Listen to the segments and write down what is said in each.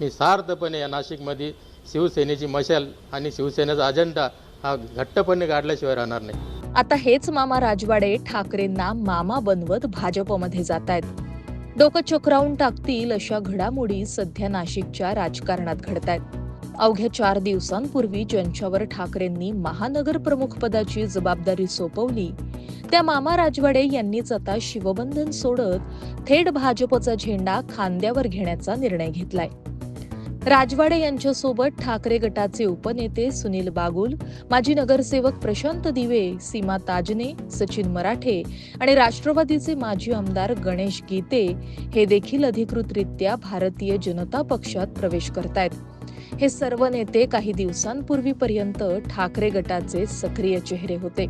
मी सार्थपणे या नाशिकमध्ये शिवसेनेची मशाल आणि शिवसेनेचा अजेंडा हा घट्टपणे गाडल्याशिवाय राहणार नाही. आता हेच मामा राजवाडे ठाकरेंना मामा बनवत भाजपमध्ये जात आहेत डोकं चक्रावून टाकतील अशा घडामोडी सध्या नाशिकच्या राजकारणात घडत आहेत अवघ्या चार दिवसांपूर्वी ज्यांच्यावर ठाकरेंनी महानगर प्रमुख पदाची जबाबदारी सोपवली त्या मामा राजवाडे यांनीच आता शिवबंधन सोडत थेट भाजपचा झेंडा खांद्यावर घेण्याचा निर्णय घेतलाय. राजवाडे यांच्यासोबत ठाकरे गटाचे उपनेते सुनील बागुल माजी नगरसेवक प्रशांत दिवे सीमा ताजने सचिन मराठे आणि राष्ट्रवादीचे माजी आमदार गणेश गीते हे देखील अधिकृतरित्या भारतीय जनता पक्षात प्रवेश करतायत. हे सर्व नेते काही दिवसांपूर्वीपर्यंत ठाकरे गटाचे सक्रिय चेहरे होते.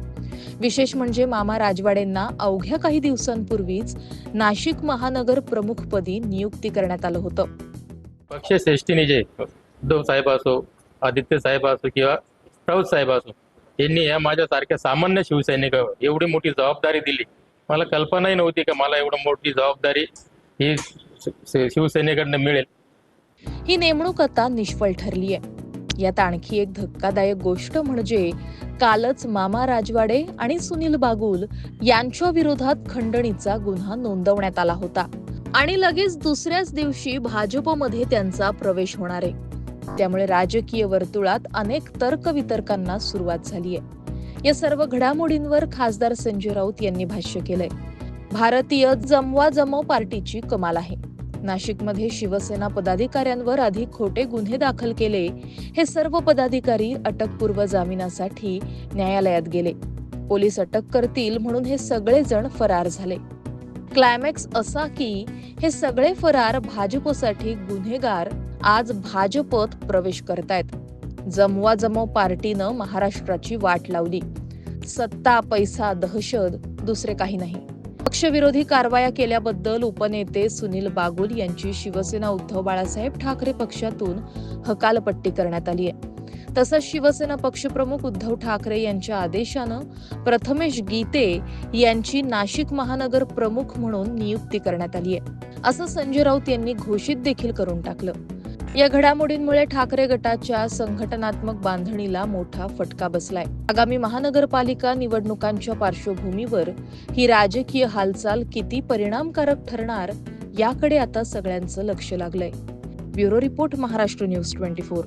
विशेष म्हणजे मामा राजवाडेंना अवघ्या काही दिवसांपूर्वीच नाशिक महानगर प्रमुखपदी नियुक्ती करण्यात आलं होतं. पक्ष श्रेष्ठीने जे उद्धव साहेब असो आदित्य साहेब असो किंवा राऊत साहेब असो यांनी या माझ्यासारख्या सामान्य शिवसैनिकावर एवढी मोठी जबाबदारी दिली. मला कल्पनाही नव्हती का मला एवढं मोठी जबाबदारी ही शिवसेनेकडनं मिळेल. ही नेमणूक आता निष्फळ ठरली आहे. यात आणखी एक धक्कादायक गोष्ट म्हणजे कालच मामा राजवाडे आणि सुनील बागुल यांच्या विरोधात खंडणीचा गुन्हा नोंदवण्यात आला होता. आणि लगेच दुसऱ्याच दिवशी भाजपमध्ये त्यांचा प्रवेश होणार आहे. त्यामुळे राजकीय वर्तुळात अनेक तर्कवितर्कांना सुरुवात झाली आहे या सर्व घडामोडींवर खासदार संजय राऊत यांनी भाष्य केलंय. भारतीय जमवा जमव पार्टीची कमाल आहे. नाशिकमध्ये शिवसेना पदाधिकाऱ्यांवर आधी खोटे गुन्हे दाखल केले. हे सर्व पदाधिकारी अटकपूर्व जामिनासाठी न्यायालयात गेले. पोलीस अटक करतील म्हणून हे सगळेजण फरार झाले. क्लायमॅक्स असा की हे सगळे फरार भाजपसाठी गुन्हेगार आज भाजपत प्रवेश करतायत. जमवा जमव पार्टीनं महाराष्ट्राची वाट लावली. सत्ता पैसा दहशत दुसरे काही नाही. पक्षविरोधी कारवाया केल्याबद्दल उपनेते सुनील बागुल यांची शिवसेना उद्धव बाळासाहेब ठाकरे पक्षातून हकालपट्टी करण्यात आली आहे तसंच शिवसेना पक्षप्रमुख उद्धव ठाकरे यांच्या आदेशानं प्रथमेश गीते यांची नाशिक महानगर प्रमुख म्हणून नियुक्ती करण्यात आली आहे. असं संजय राऊत यांनी घोषित देखील करून टाकलं. या घडामोडींमुळे ठाकरे गटाच्या संघटनात्मक बांधणीला मोठा फटका बसलाय. आगामी महानगरपालिका निवडणुकांच्या पार्श्वभूमीवर ही राजकीय हालचाल किती परिणामकारक ठरणार याकडे आता सगळ्यांचं लक्ष लागलंय. Bureau report Maharashtra news twenty four.